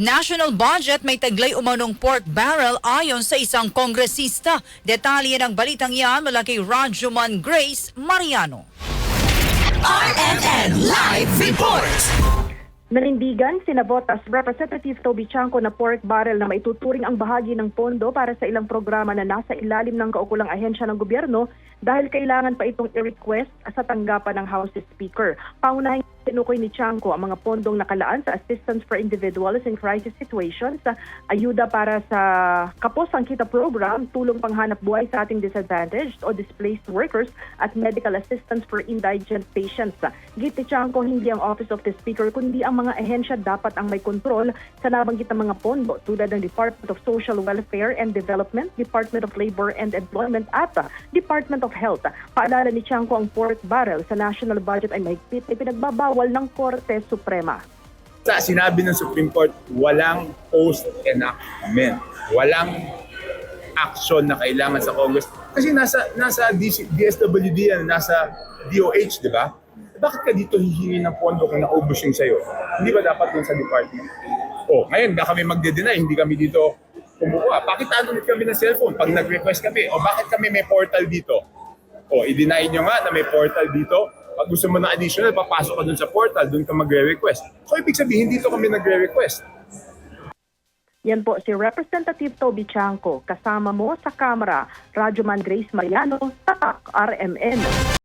National budget may taglay umanong pork barrel ayon sa isang kongresista. Detalye ng balitang yan mula kay Rajuman Grace Mariano. RNN Live Report! Nanindigan, sinabot as Representative Toby Chanco na pork barrel na maituturing ang bahagi ng pondo para sa ilang programa na nasa ilalim ng kaukulang ahensya ng gobyerno dahil kailangan pa itong i-request sa tanggapan ng House Speaker. Paunahin tinukoy ni Chanco ang mga pondong nakalaan sa Assistance for Individuals in Crisis Situations, sa ayuda para sa Kapos ang Kita Program, tulong panghanap buhay sa ating disadvantaged o displaced workers at medical assistance for indigent patients. Git ni Chanco, hindi ang Office of the Speaker kundi ang mga ahensya dapat ang may kontrol sa nabanggit ng mga pondo tulad ng Department of Social Welfare and Development, Department of Labor and Employment at Department of Health. Paalala ni Chanco ang pork barrel sa national budget ay mahigpit ay pinagbabawal ng Korte Suprema. Sa sinabi ng Supreme Court, walang post-enactment. Walang action na kailangan sa Congress. Kasi nasa nasa DSWD yan, nasa DOH, di ba? Bakit ka dito hihingi ng pondo kung naubos yung sa'yo? Hindi ba dapat dun sa department? Oh, ngayon, baka kami magde-deny, hindi kami dito kumukuha. Pakitaan ulit kami ng cellphone pag nag-request kami. O bakit kami may portal dito? O, i-deny nyo nga na may portal dito. Pag gusto mo ng additional, papasok ka dun sa portal, dun ka magre-request. So, ibig sabihin, dito kami nagre-request. Yan po si Representative Toby Chanco kasama mo sa Kamara, Radyo Man Grace Mariano, Tatak RMN.